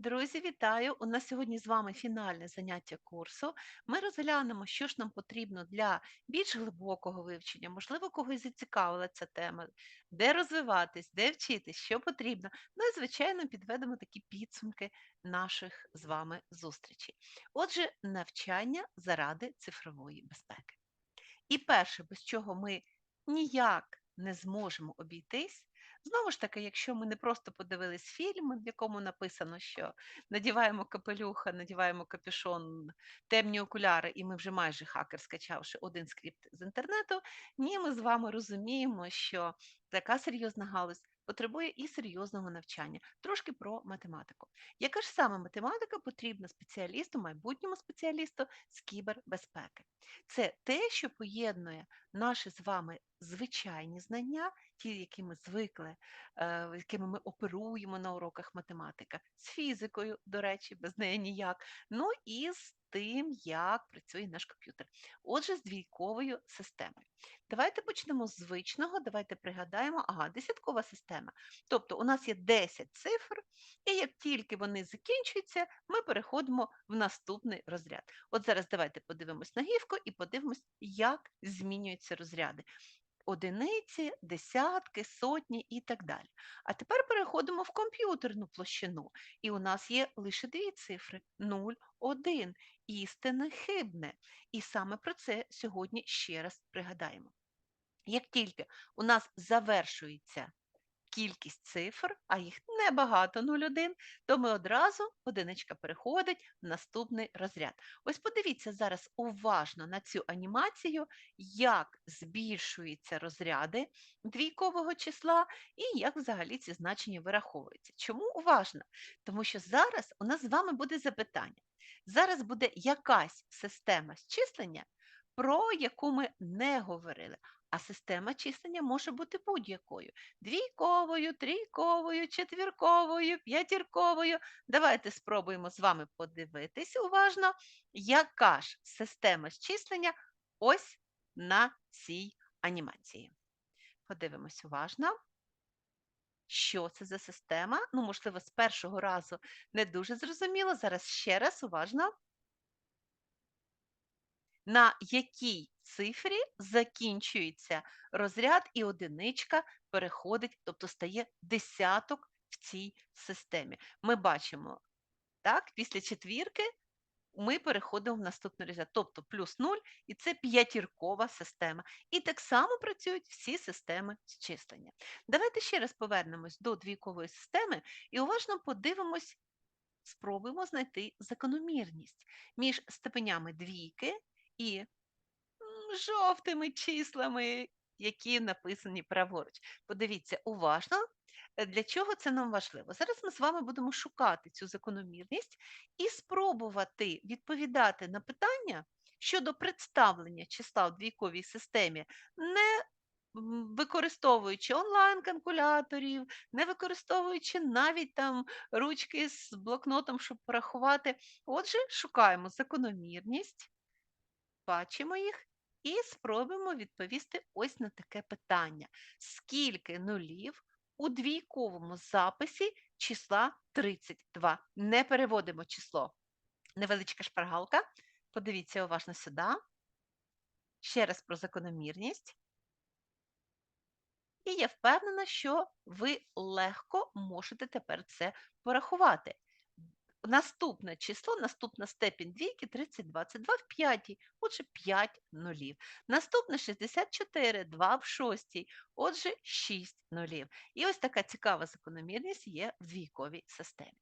Друзі, вітаю! У нас сьогодні з вами фінальне заняття курсу. Ми розглянемо, що ж нам потрібно для більш глибокого вивчення, можливо, когось зацікавила ця тема, де розвиватись, де вчитись, що потрібно. Ну і, звичайно, підведемо такі підсумки наших з вами зустрічей. Отже, навчання заради цифрової безпеки. І перше, без чого ми ніяк не зможемо обійтись, знову ж таки, якщо ми не просто подивились фільм, в якому написано, що надіваємо капелюха, надіваємо капюшон, темні окуляри, і ми вже майже хакер, скачавши один скрипт з інтернету, ні, ми з вами розуміємо, що така серйозна галузь потребує і серйозного навчання. Трошки про математику. Яка ж саме математика потрібна спеціалісту, майбутньому спеціалісту з кібербезпеки? Це те, що поєднує наші з вами звичайні знання, ті, які ми звикли, е, якими ми оперуємо на уроках математика, з фізикою, до речі, без неї ніяк, ну і з тим, як працює наш комп'ютер. Отже, з двійковою системою. Давайте почнемо з звичного, давайте пригадаємо, ага, десяткова система. Тобто у нас є 10 цифр, і як тільки вони закінчуються, ми переходимо в наступний розряд. От зараз давайте подивимось на гівку і подивимось, як змінюються розряди. Одиниці, десятки, сотні і так далі. А тепер переходимо в комп'ютерну площину. І у нас є лише дві цифри 0, 1, істинне хибне. І саме про це сьогодні ще раз пригадаємо. Як тільки у нас завершується кількість цифр, а їх небагато 0,1, то ми одразу одиничка переходить в наступний розряд. Ось подивіться зараз уважно на цю анімацію, як збільшуються розряди двійкового числа і як взагалі ці значення вираховуються. Чому уважно? Тому що зараз у нас з вами буде запитання. Зараз буде якась система зчислення, про яку ми не говорили. А система числення може бути будь-якою: двійковою, трійковою, четвірковою, п'ятірковою. Давайте спробуємо з вами подивитись уважно, яка ж система зчислення ось на цій анімації. Подивимось уважно. Що це за система? Ну, можливо, з першого разу не дуже зрозуміло. Зараз ще раз уважно. На якій цифрі закінчується розряд і одиничка переходить, тобто стає десяток в цій системі. Ми бачимо, так, після четвірки ми переходимо в наступний розряд, тобто плюс 0, і це п'ятіркова система. І так само працюють всі системи зчислення. Давайте ще раз повернемось до двійкової системи і уважно подивимось, спробуємо знайти закономірність між степенями двійки і жовтими числами, які написані праворуч. Подивіться уважно, е, для чого це нам важливо. Зараз ми з вами будемо шукати цю закономірність і спробувати відповідати на питання щодо представлення числа в двійковій системі, не використовуючи онлайн-калькуляторів, не використовуючи навіть там ручки з блокнотом, щоб порахувати. Отже, шукаємо закономірність, бачимо їх і спробуємо відповісти ось на таке питання. Скільки нулів у двійковому записі числа 32? Не переводимо число. Невеличка шпаргалка. Подивіться уважно сюди. Ще раз про закономірність. І я впевнена, що ви легко можете тепер це порахувати. Наступне число, наступна степінь двійки 32. Це 2 в п'ятій, отже 5 нулів. Наступне 64, 2 в шостій, отже 6 нулів. І ось така цікава закономірність є в двійковій системі.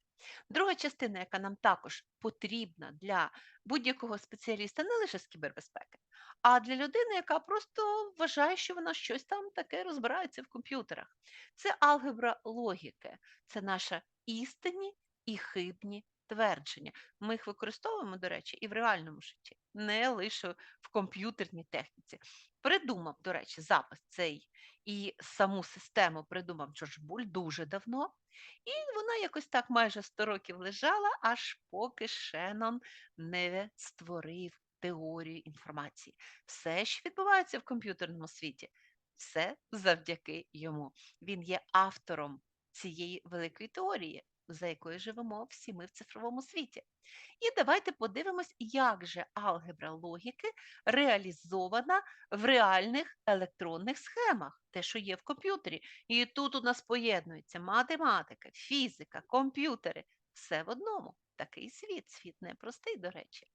Друга частина, яка нам також потрібна для будь-якого спеціаліста, не лише з кібербезпеки, а для людини, яка просто вважає, що вона щось там таке розбирається в комп'ютерах. Це алгебра логіки, це наша істинні і хибні твердження. Ми їх використовуємо, до речі, і в реальному житті, не лише в комп'ютерній техніці. Придумав, до речі, запис цей і саму систему придумав Джордж дуже давно. І вона якось так майже 100 років лежала, аж поки Шеннон не створив теорію інформації. Все, що відбувається в комп'ютерному світі, все завдяки йому. Він є автором цієї великої теорії, за якою живемо всі ми в цифровому світі. І давайте подивимось, як же алгебра логіки реалізована в реальних електронних схемах, те, що є в комп'ютері. І тут у нас поєднується математика, фізика, комп'ютери. Все в одному. Такий світ, світ непростий, до речі.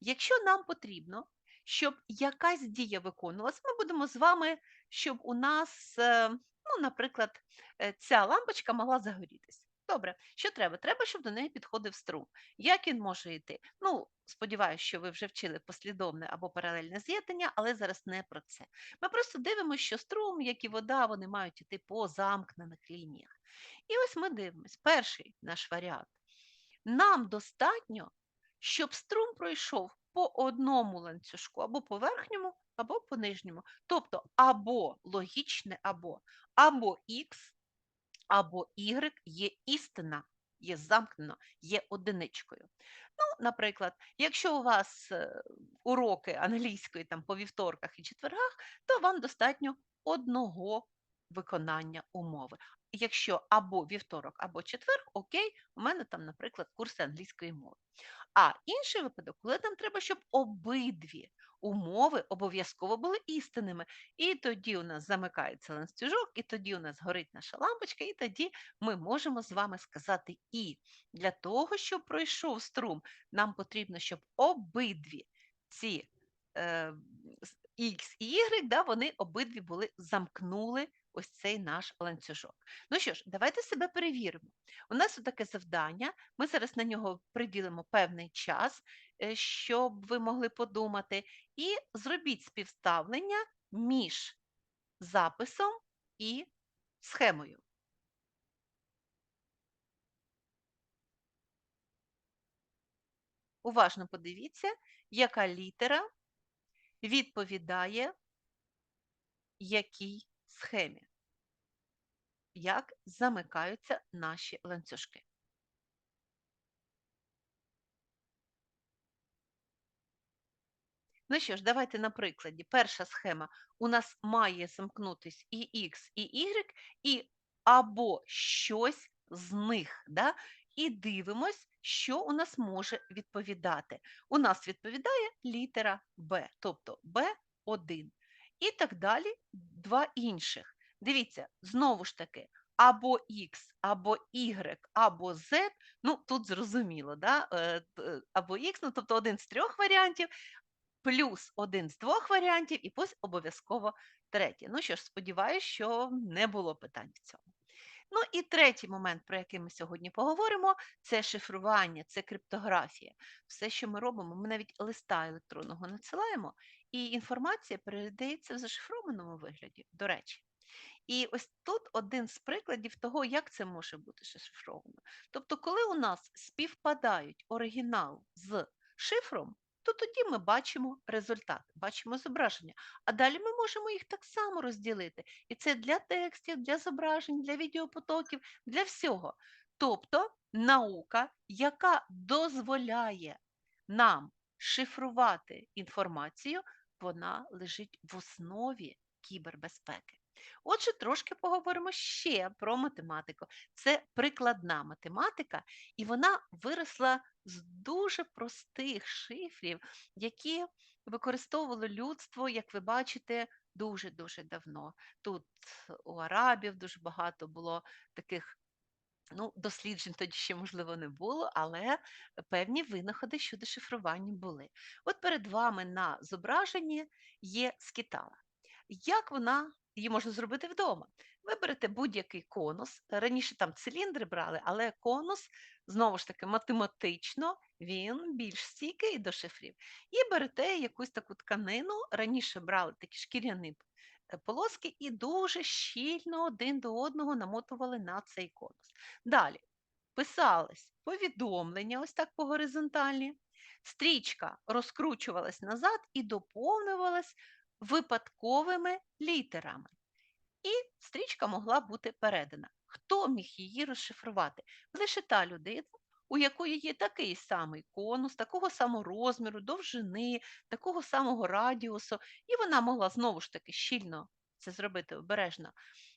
Якщо нам потрібно, щоб якась дія виконувалась, ми будемо з вами, щоб у нас, е, ну, наприклад, е, ця лампочка могла загорітися. Добре, що треба? Треба, щоб до неї підходив струм. Як він може йти? Ну, сподіваюся, що ви вже вчили послідовне або паралельне з'єднання, але зараз не про це. Ми просто дивимося, що струм, як і вода, вони мають йти по замкнених лініях. І ось ми дивимось, перший наш варіант. Нам достатньо, щоб струм пройшов по одному ланцюжку, або по верхньому, або по нижньому. Тобто або логічне, або або Х, або Y є істина, є замкнено, є одиничкою. Ну, Наприклад, якщо у вас е, уроки англійської там, по вівторках і четвергах, то вам достатньо одного виконання умови. Якщо або вівторок, або четверг, окей, у мене там, наприклад, курси англійської мови. А інший випадок, коли нам треба, щоб обидві умови обов'язково були істинними. І тоді у нас замикається ланцюжок, і тоді у нас горить наша лампочка, і тоді ми можемо з вами сказати І. Для того, щоб пройшов струм, нам потрібно, щоб обидві ці е, Х і Y, да, вони обидві були замкнули ось цей наш ланцюжок. Ну що ж, давайте себе перевіримо. У нас таке завдання, ми зараз на нього приділимо певний час, щоб ви могли подумати, і зробіть співставлення між записом і схемою. Уважно подивіться, яка літера відповідає якій схемі, як замикаються наші ланцюжки. Ну що ж, давайте на прикладі. Перша схема у нас має замкнутись і Х, і Y, і або щось з них. Да? І дивимось, що у нас може відповідати. У нас відповідає літера Б, тобто Б1. І так далі два інших. Дивіться, знову ж таки, або Х, або Y, або Z, ну тут зрозуміло, да? Е, або Х, ну тобто один з трьох варіантів, плюс один з двох варіантів, і пусть обов'язково третє. Ну що ж, сподіваюся, що не було питань в цьому. Ну і третій момент, про який ми сьогодні поговоримо, це шифрування, це криптографія. Все, що ми робимо, ми навіть листа електронного надсилаємо, і інформація передається в зашифрованому вигляді, до речі. І ось тут один з прикладів того, як це може бути зашифровано. Тобто, коли у нас співпадають оригінал з шифром, то тоді ми бачимо результат, бачимо зображення. А далі ми можемо їх так само розділити. І це для текстів, для зображень, для відеопотоків, для всього. Тобто наука, яка дозволяє нам шифрувати інформацію, вона лежить в основі кібербезпеки. Отже, трошки поговоримо ще про математику. Це прикладна математика, і вона виросла з дуже простих шифрів, які використовувало людство, як ви бачите, дуже-дуже давно. Тут у арабів дуже багато було таких. Ну, досліджень тоді ще, можливо, не було, але певні винаходи щодо шифрування були. От перед вами на зображенні є скітала. Як вона її можна зробити вдома? Виберете будь-який конус. Раніше там циліндри брали, але конус, знову ж таки, математично він більш стійкий до шифрів. І берете якусь таку тканину. Раніше брали такі шкіряні е, полоски і дуже щільно один до одного намотували на цей конус. Далі писалось повідомлення, ось так по горизонталі. Стрічка розкручувалась назад і доповнювалась випадковими літерами. І стрічка могла бути передана. Хто міг її розшифрувати? Лише та людина, у якої є такий самий конус, такого самого розміру, довжини, такого самого радіусу, і вона могла знову ж таки щільно це зробити обережно,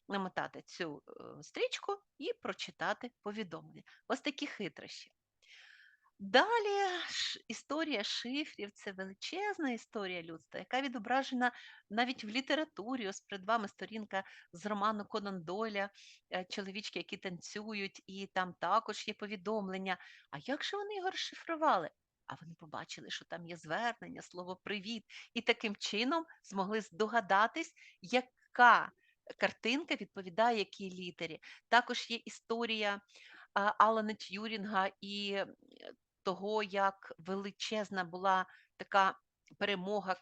намотати цю е, стрічку і прочитати повідомлення. Ось такі хитрощі. Далі історія шифрів це величезна історія людства, яка відображена навіть в літературі. Ось перед вами сторінка з роману Конан Дойля е, "Чоловічки, які танцюють", і там також є повідомлення. А як же вони його розшифрували? А вони побачили, що там є звернення, слово "привіт", і таким чином змогли здогадатись, яка картинка відповідає якій літері. Також є історія Алана Т'юрінга і того, як величезна була така перемога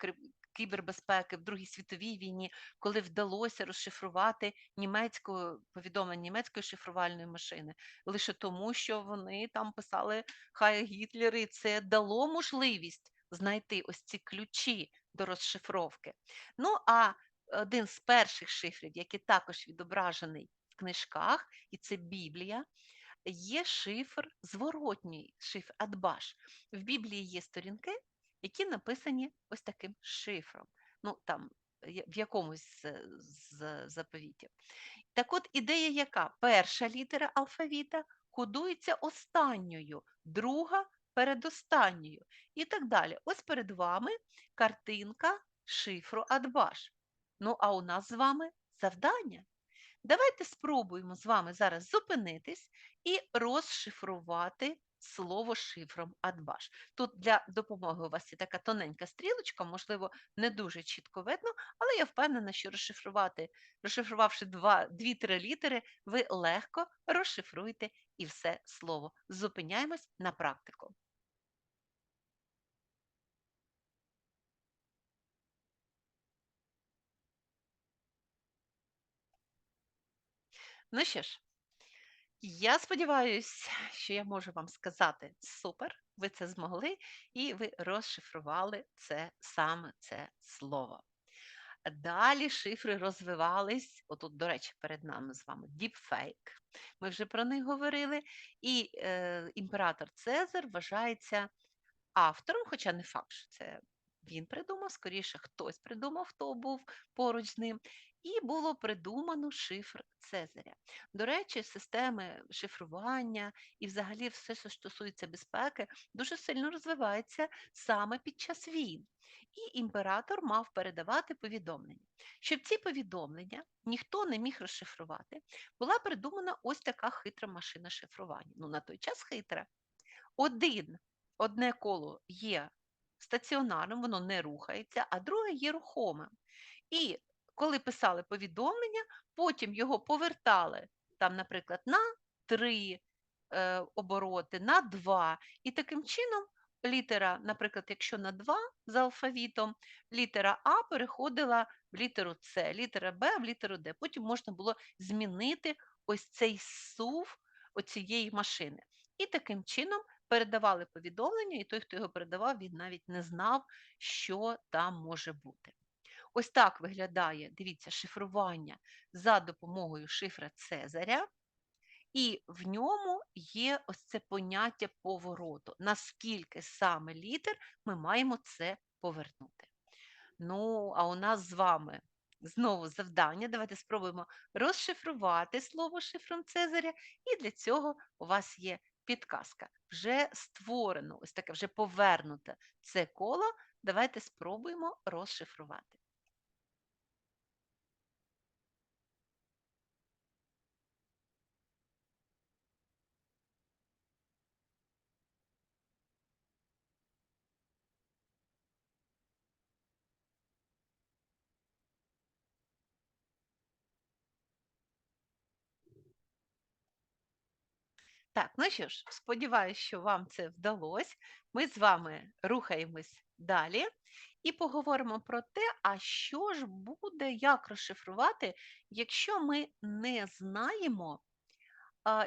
кібербезпеки в Другій світовій війні, коли вдалося розшифрувати німецьку повідомлення німецької шифрувальної машини, лише тому, що вони там писали Хай Гітлер, і це дало можливість знайти ось ці ключі до розшифровки. Ну а один з перших шифрів, який також відображений в книжках, і це Біблія. Є шифр зворотній шифр Адбаш. В Біблії є сторінки, які написані ось таким шифром. Ну, там, в якомусь з, заповітів. Так от ідея яка? Перша літера алфавіта кодується останньою, друга передостанньою і так далі. Ось перед вами картинка шифру Адбаш. Ну, а у нас з вами завдання. Давайте спробуємо з вами зараз зупинитись і розшифрувати слово шифром Адбаш. Тут для допомоги у вас є така тоненька стрілочка, можливо, не дуже чітко видно, але я впевнена, що розшифрувати, розшифрувавши два, дві-три літери, ви легко розшифруєте і все слово. Зупиняємось на практику. Ну що ж, Я сподіваюся, що я можу вам сказати супер, ви це змогли, і ви розшифрували це саме це слово. Далі шифри розвивались. Отут, до речі, перед нами з вами діпфейк. Ми вже про них говорили. І е, імператор Цезар вважається автором, хоча не факт, що це він придумав, скоріше хтось придумав, хто був поруч з ним. І було придумано шифр Цезаря. До речі, системи шифрування і взагалі все, що стосується безпеки, дуже сильно розвивається саме під час війн. І імператор мав передавати повідомлення. Щоб ці повідомлення ніхто не міг розшифрувати, була придумана ось така хитра машина шифрування. Ну, на той час хитра. Один одне коло є стаціонарним, воно не рухається, а друге є рухомим. І коли писали повідомлення, потім його повертали, там, наприклад, на 3 е, обороти, на 2. І таким чином літера, наприклад, якщо на 2 за алфавітом, літера А переходила в літеру С, літера Б в літеру Д. Потім можна було змінити ось цей сув оцієї машини. І таким чином передавали повідомлення, і той, хто його передавав, він навіть не знав, що там може бути. Ось так виглядає, дивіться, шифрування за допомогою шифра Цезаря, і в ньому є ось це поняття повороту. Наскільки саме літер ми маємо це повернути. Ну, а у нас з вами знову завдання. Давайте спробуємо розшифрувати слово шифром Цезаря, і для цього у вас є підказка. Вже створено, ось таке вже повернуте це коло. Давайте спробуємо розшифрувати. Так, ну що ж, сподіваюся, що вам це вдалося. Ми з вами рухаємось далі і поговоримо про те, а що ж буде, як розшифрувати, якщо ми не знаємо,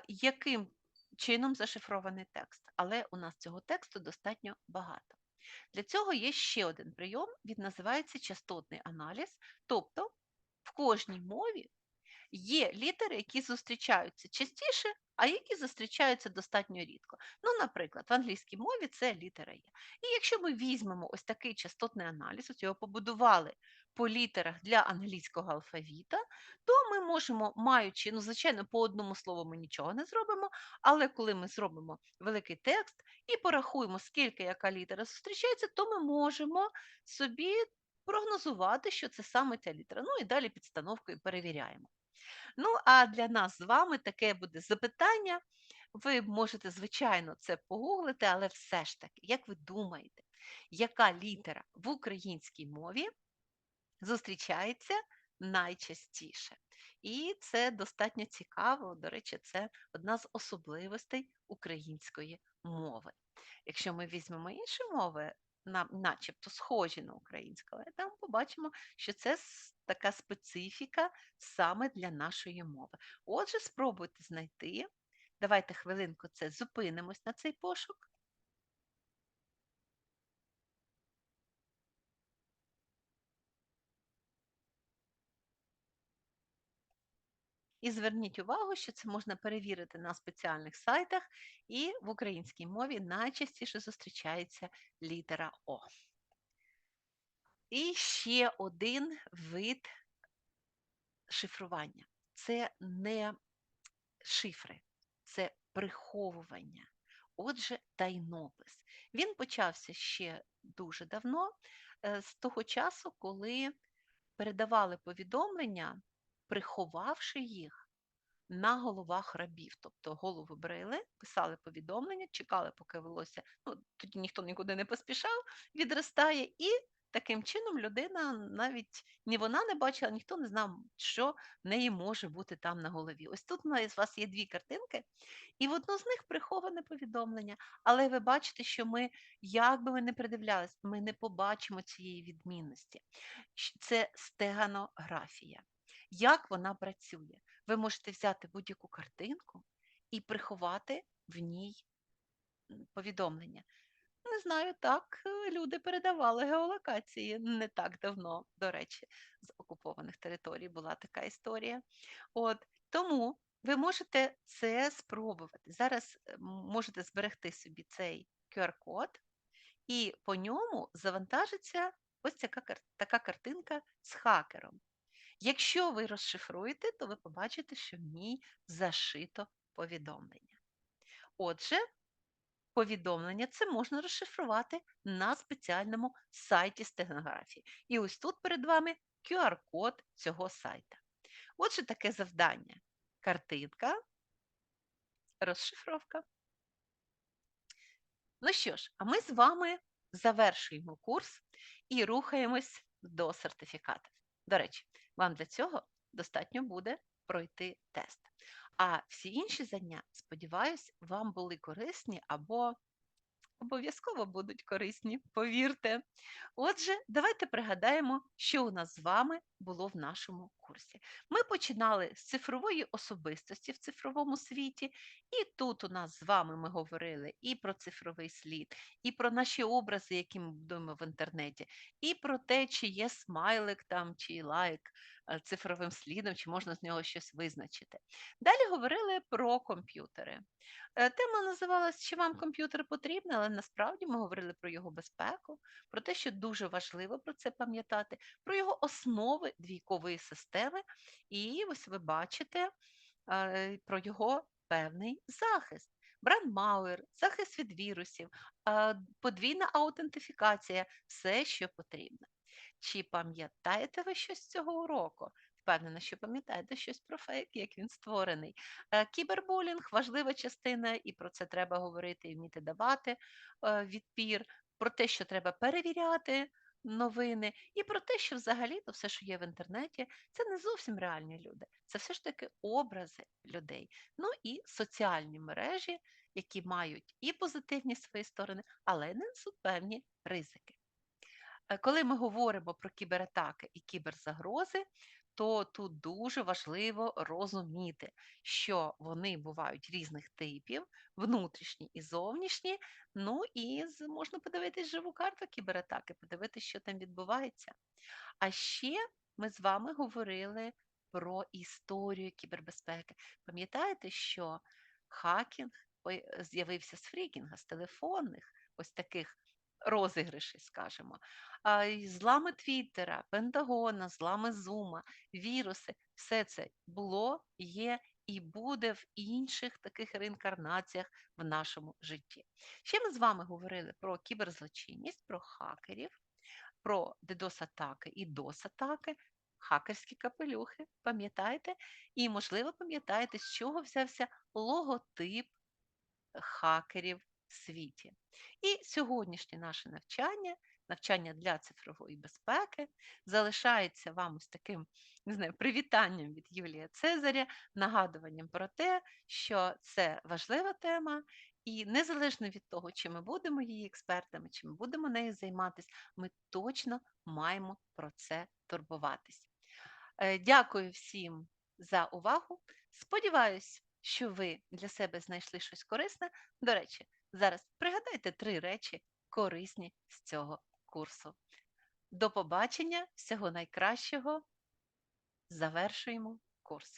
яким чином зашифрований текст. Але у нас цього тексту достатньо багато. Для цього є ще один прийом, він називається частотний аналіз, тобто в кожній мові Є літери, які зустрічаються частіше, а які зустрічаються достатньо рідко. Ну, наприклад, в англійській мові це літера Є. І якщо ми візьмемо ось такий частотний аналіз, ось його побудували по літерах для англійського алфавіта, то ми можемо, маючи, ну, звичайно, по одному слову ми нічого не зробимо, але коли ми зробимо великий текст і порахуємо, скільки яка літера зустрічається, то ми можемо собі прогнозувати, що це саме ця літера. Ну і далі підстановкою перевіряємо. Ну, а для нас з вами таке буде запитання. Ви можете, звичайно, це погуглити, але все ж таки, як ви думаєте, яка літера в українській мові зустрічається найчастіше? І це достатньо цікаво. До речі, це одна з особливостей української мови. Якщо ми візьмемо інші мови, на- начебто схожі на українську, але там побачимо, що це така специфіка саме для нашої мови. Отже, спробуйте знайти. Давайте хвилинку це зупинимось на цей пошук. І зверніть увагу, що це можна перевірити на спеціальних сайтах, і в українській мові найчастіше зустрічається літера О. І ще один вид шифрування. Це не шифри, це приховування. Отже, тайнопис. Він почався ще дуже давно, е, з того часу, коли передавали повідомлення, приховавши їх на головах рабів. Тобто голову брили, писали повідомлення, чекали, поки волосся, ну тоді ніхто нікуди не поспішав, відростає, і таким чином людина навіть ні вона не бачила, ніхто не знав, що в неї може бути там на голові. Ось тут у вас є дві картинки, і в одну з них приховане повідомлення. Але ви бачите, що ми, як би ми не придивлялись, ми не побачимо цієї відмінності. Це стеганографія. Як вона працює? Ви можете взяти будь-яку картинку і приховати в ній повідомлення. Не знаю, так е, люди передавали геолокації не так давно, до речі, з окупованих територій була така історія. От тому ви можете це спробувати. Зараз е, можете зберегти собі цей QR-код, і по ньому завантажиться ось така, така картинка з хакером. Якщо ви розшифруєте, то ви побачите, що в ній зашито повідомлення. Отже, повідомлення це можна розшифрувати на спеціальному сайті стенографії. І ось тут перед вами QR-код цього сайта. Отже, таке завдання. Картинка, розшифровка. Ну що ж, а ми з вами завершуємо курс і рухаємось до сертифікатів. До речі, вам для цього достатньо буде пройти тест. А всі інші знання, сподіваюсь, вам були корисні або обов'язково будуть корисні, повірте. Отже, давайте пригадаємо, що у нас з вами було в нашому курсі. Ми починали з цифрової особистості в цифровому світі, і тут у нас з вами ми говорили і про цифровий слід, і про наші образи, які ми будуємо в інтернеті, і про те, чи є смайлик там, чи лайк е, цифровим слідом, чи можна з нього щось визначити. Далі говорили про комп'ютери. Е, Тема називалась Чи вам комп'ютер потрібен, але насправді ми говорили про його безпеку, про те, що дуже важливо про це пам'ятати, про його основи двійкової системи. І ось ви бачите е, про його певний захист. Брандмауер, захист від вірусів, подвійна аутентифікація все, що потрібно. Чи пам'ятаєте ви щось з цього уроку? Впевнена, що пам'ятаєте щось про фейк, як він створений. Е, Кібербулінг важлива частина, і про це треба говорити і вміти давати е, відпір, про те, що треба перевіряти новини, і про те, що взагалі то все, що є в інтернеті, це не зовсім реальні люди. Це все ж таки образи людей. Ну і соціальні мережі, які мають і позитивні свої сторони, але несуть певні ризики. Е, Коли ми говоримо про кібератаки і кіберзагрози, то тут дуже важливо розуміти, що вони бувають різних типів, внутрішні і зовнішні. Ну і можна подивитись живу карту кібератаки, подивитися, що там відбувається. А ще ми з вами говорили про історію кібербезпеки. Пам'ятаєте, що хакінг з'явився з фрікінга, з телефонних ось таких розіграші, скажімо. Злами Твіттера, Пентагона, злами Зума, віруси все це було, є і буде в інших таких реінкарнаціях в нашому житті. Ще ми з вами говорили про кіберзлочинність, про хакерів, про DDoS-атаки і DOS-атаки, хакерські капелюхи, пам'ятаєте? І, можливо, пам'ятаєте, з чого взявся логотип хакерів світі. І сьогоднішнє наше навчання, навчання для цифрової безпеки, залишається вам ось таким не знаю, привітанням від Юлія Цезаря, нагадуванням про те, що це важлива тема, і незалежно від того, чи ми будемо її експертами, чи ми будемо нею займатися, ми точно маємо про це турбуватись. Е, Дякую всім за увагу. Сподіваюсь, що ви для себе знайшли щось корисне. До речі, зараз пригадайте три речі корисні з цього курсу. До побачення, всього найкращого. Завершуємо курс.